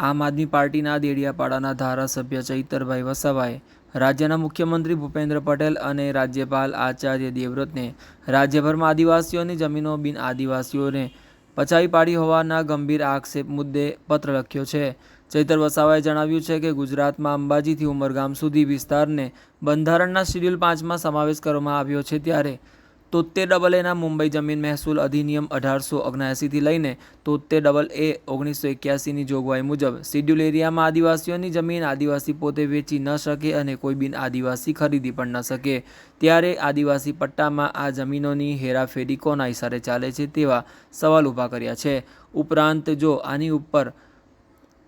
આમ આદમી પાર્ટીના દેડિયાપાડાના ધારાસભ્ય ચૈતરભાઈ વસાવાએ રાજ્યના મુખ્યમંત્રી ભૂપેન્દ્ર પટેલ અને રાજ્યપાલ આચાર્ય દેવવ્રતને રાજ્યભરમાં આદિવાસીઓની જમીનો બિન આદિવાસીઓને પચાવી પાડી હોવાના ગંભીર આક્ષેપ મુદ્દે પત્ર લખ્યો છે. ચૈતર વસાવાએ જણાવ્યું છે કે ગુજરાતમાં અંબાજીથી ઉમરગામ સુધી વિસ્તારને બંધારણના શેડ્યુલ પાંચમાં સમાવેશ કરવામાં આવ્યો છે ત્યારે તોતેર ડબલ એના મુંબઈ જમીન મહેસૂલ અધિનિયમ અઢારસો ઓગણએંસીથી લઈને તોતેર ડબલ એ ઓગણીસો એક્યાસીની જોગવાઈ મુજબ શેડ્યુલ એરિયામાં આદિવાસીઓની જમીન આદિવાસી પોતે વેચી ન શકે અને કોઈ બિન આદિવાસી ખરીદી પણ ન શકે. ત્યારે આદિવાસી પટ્ટામાં આ જમીનોની હેરાફેરી કોના ઇશારે ચાલે છે તેવા સવાલ ઊભા કર્યા છે. ઉપરાંત જો આની ઉપર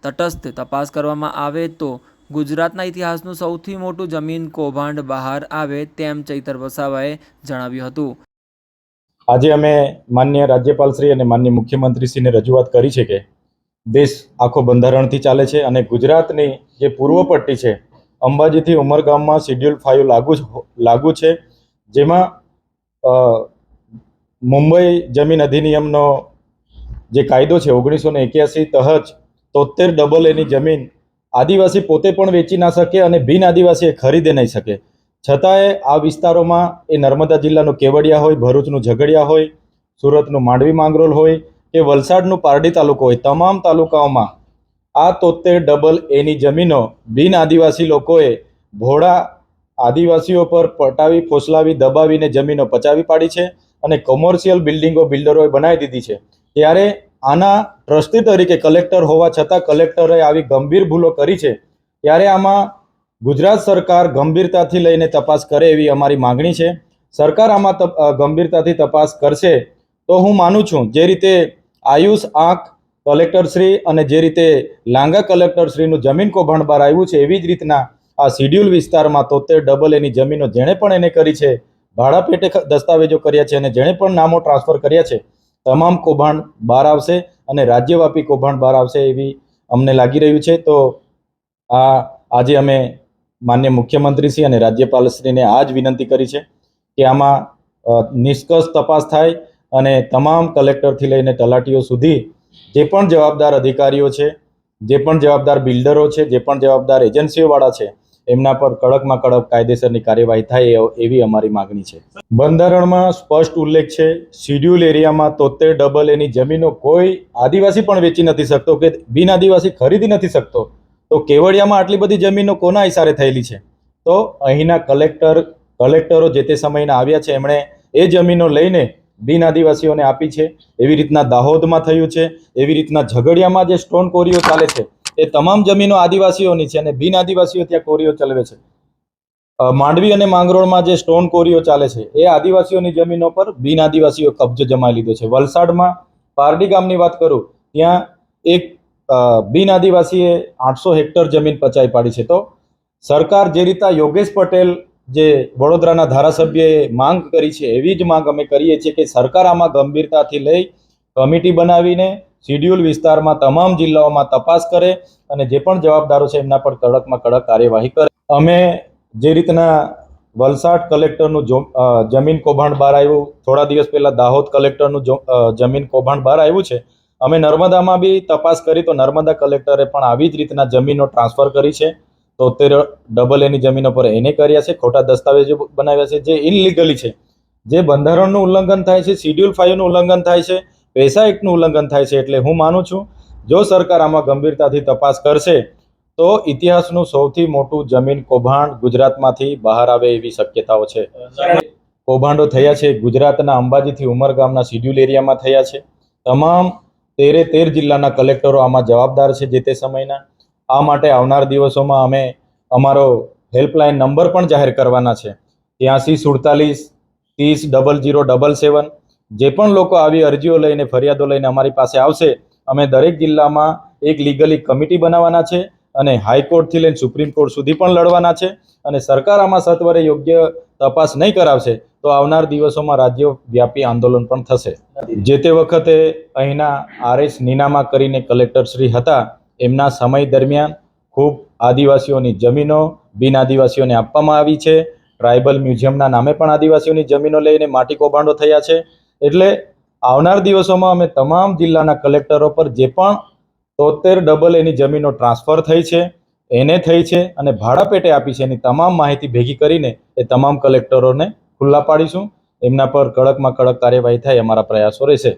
તટસ્થ તપાસ કરવામાં આવે તો ગુજરાતના ઇતિહાસનું સૌથી મોટું જમીન કૌભાંડ બહાર આવે તેમ ચૈતર વસાવાએ જણાવ્યું હતું. આજે અમે માન્ય રાજ્યપાલશ્રી અને માન્ય મુખ્યમંત્રીશ્રીને રજૂઆત કરી છે કે દેશ આખો બંધારણથી ચાલે છે અને ગુજરાતની જે પૂર્વ પટ્ટી છે, અંબાજીથી ઉમરગામમાં શિડ્યુલ ફાઇવ લાગુ લાગુ છે, જેમાં મુંબઈ જમીન અધિનિયમનો જે કાયદો છે ઓગણીસો ને એક્યાસી તહત તોતેર ડબલ એની જમીન આદિવાસી પોતે પણ વેચી ના શકે અને બિન આદિવાસી એ ખરીદે નહીં શકે. છતાંય આ વિસ્તારોમાં એ નર્મદા જિલ્લાનું કેવડિયા હોય, ભરૂચનું ઝઘડિયા હોય, સુરતનું માંડવી માંગરોલ હોય કે વલસાડનું પારડી તાલુકો હોય, તમામ તાલુકાઓમાં આ તોતેર ડબલ એની જમીનો બિન આદિવાસી લોકોએ ભોળા આદિવાસીઓ પર પટાવી, ફોસલાવી, દબાવીને જમીનો પચાવી પાડી છે અને કોમર્શિયલ બિલ્ડિંગો, બિલ્ડરોએ બનાવી દીધી છે. ત્યારે આના ટ્રસ્ટી તરીકે કલેક્ટર હોવા છતાં કલેક્ટરે આવી ગંભીર ભૂલો કરી છે. ત્યારે આમાં ગુજરાત સરકાર ગંભીરતાથી લઈને તપાસ કરે એવી અમારી માગણી છે. સરકાર આમાં ગંભીરતાથી તપાસ કરશે તો હું માનું છું જે રીતે આયુષ આંખ કલેક્ટરશ્રી અને જે રીતે લાંગા કલેક્ટરશ્રીનું જમીન કૌભાંડ બહાર આવ્યું છે એવી જ રીતના આ શિડ્યુલ વિસ્તારમાં તોતેર ડબલ એની જમીનો જેણે પણ એને કરી છે. ભાડા પેટે દસ્તાવેજો કર્યા છે અને જેણે પણ નામો ટ્રાન્સફર કર્યા છે. તમામ કૌભાંડ બહાર આવશે અને રાજ્યવ્યાપી કૌભાંડ બહાર આવશે એવી અમને લાગી રહ્યું છે. તો આ આજે અમે માન્ય મુખ્યમંત્રીશ્રી અને રાજ્યપાલશ્રીને આ જ વિનંતી કરી છે કે આમાં નિષ્કર્ષ તપાસ થાય અને તમામ કલેક્ટરથી લઈને તલાટીઓ સુધી જે પણ જવાબદાર અધિકારીઓ છે, જે પણ જવાબદાર બિલ્ડરો છે, જે પણ જવાબદાર એજન્સીઓવાળા છે એમના પર કડકમાં કડક કાયદેસરની કાર્યવાહી થાય એવી અમારી માગણી છે. બંધારણમાં સ્પષ્ટ ઉલ્લેખ છે, શિડ્યુલ એરિયામાં તોતેર ડબલ એની જમીનો કોઈ આદિવાસી પણ વેચી નથી શકતો કે બિન આદિવાસી ખરીદી નથી શકતો. તો કેવડિયામાં આટલી બધી જમીનો કોના ઇશારે થયેલી છે? તો અહીંના કલેક્ટર, કલેક્ટરો જે તે સમયના આવ્યા છે, એમણે એ જમીનો લઈને બિન આદિવાસીઓને આપી છે. એવી રીતના દાહોદમાં થયું છે, એવી રીતના ઝઘડિયામાં જે સ્ટોન કોરીઓ ચાલે છે એ તમામ જમીનો આદિવાસીઓની છે અને બિન આદિવાસીઓ ત્યાં કોરીઓ ચલાવે છે. માંડવી અને માંગરોળમાં જે સ્ટોન કોરીઓ ચાલે છે, એ આદિવાસીઓની જમીનો પર બિન આદિવાસીઓ કબજો જમાવી લીધો છે. વલસાડમાં પારડી ગામની વાત કરું, ત્યાં એક બિન આદિવાસીએ આઠસો હેક્ટર જમીન પચાવી પાડી છે. તો સરકાર જે રીતના યોગેશ પટેલ જે વડોદરાના ધારાસભ્યએ માંગ કરી છે, એવી જ માંગ અમે કરીએ છીએ કે સરકાર આમાં ગંભીરતાથી લઈ કમિટી બનાવીને શિડ્યુલ વિસ્તારમાં તમામ જિલ્લાઓમાં તપાસ કરે અને જે પણ જવાબદારો છે એમના પર કડકમાં કડક કાર્યવાહી કરે. અમે જે રીતના વલસાડ કલેક્ટરનું જમીન કૌભાંડ બહાર આવ્યું, થોડા દિવસ પહેલા દાહોદ કલેક્ટરનું જમીન કૌભાંડ બહાર આવ્યું છે, અમે નર્મદામાં બી તપાસ કરી તો નર્મદા કલેક્ટરે પણ આવી જ રીતના જમીનો ટ્રાન્સફર કરી છે. તોતેર ડબલ એની જમીનો પર એને કર્યા છે, ખોટા દસ્તાવેજો બનાવ્યા છે, જે ઇનલીગલી છે. જે બંધારણનું ઉલ્લંઘન થાય છે, શિડ્યુલ ફાઇવનું ઉલ્લંઘન થાય છે પૈસા એક્ટનું ઉલ્લંઘન થાય છે એટલે હું માનું છું, જો સરકાર આમાં ગંભીરતાથી તપાસ કરશે, તો ઇતિહાસનું સૌથી મોટું જમીન કૌભાંડ ગુજરાતમાંથી બહાર આવે એવી શક્યતાઓ છે. કૌભાંડો થયા છે ગુજરાતના અંબાજીથી ઉમરગામના શિડ્યુલ એરિયામાં થયા છે. તમામ તેરે તેર જિલ્લાના કલેક્ટરો આમાં જવાબદાર છે જે તે સમયના. આ માટે આવનાર દિવસોમાં અમે અમારો હેલ્પલાઇન નંબર પણ જાહેર કરવાના છે. ત્યાંસી સુડતાલીસ, ત્રીસ, ડબલ જીરો ડબલ સેવન જે પણ લોકો આવી અરજીઓ લઈને, ફરિયાદો લઈને અમારી પાસે આવશે, અમે દરેક જિલ્લામાં એક લીગલી કમિટી બનાવવાના છે અને હાઈકોર્ટથી લઈને સુપ્રીમ કોર્ટ સુધી પણ લડવાના છે અને સરકાર આમાં સત્વરે યોગ્ય તપાસ નહીં કરાવશે, તો આવનાર દિવસોમાં રાજ્ય વ્યાપી આંદોલન પણ થશે. જે તે વખતે અહીંના આરએસ નીનામા કરીને કલેક્ટરશ્રી હતા, એમના સમય દરમિયાન ખૂબ આદિવાસીઓની જમીનો બિન આદિવાસીઓને આપવામાં આવી છે. ટ્રાઇબલ મ્યુઝિયમના નામે પણ આદિવાસીઓની જમીનો લઈને માટી કૌભાંડો થયા છે. એટલે આવનાર દિવસોમાં અમે તમામ જિલ્લાના કલેક્ટરો પર જે પણ તોતેર ડબલ એની જમીનો ટ્રાન્સફર થઈ છે, એને થઈ છે અને ભાડા પેટે આપી છે એની તમામ માહિતી ભેગી કરીને એ તમામ કલેક્ટરોને ખુલ્લા પાડીશું. એમના પર કડકમાં કડક કાર્યવાહી થાય અમારા પ્રયાસો રહેશે.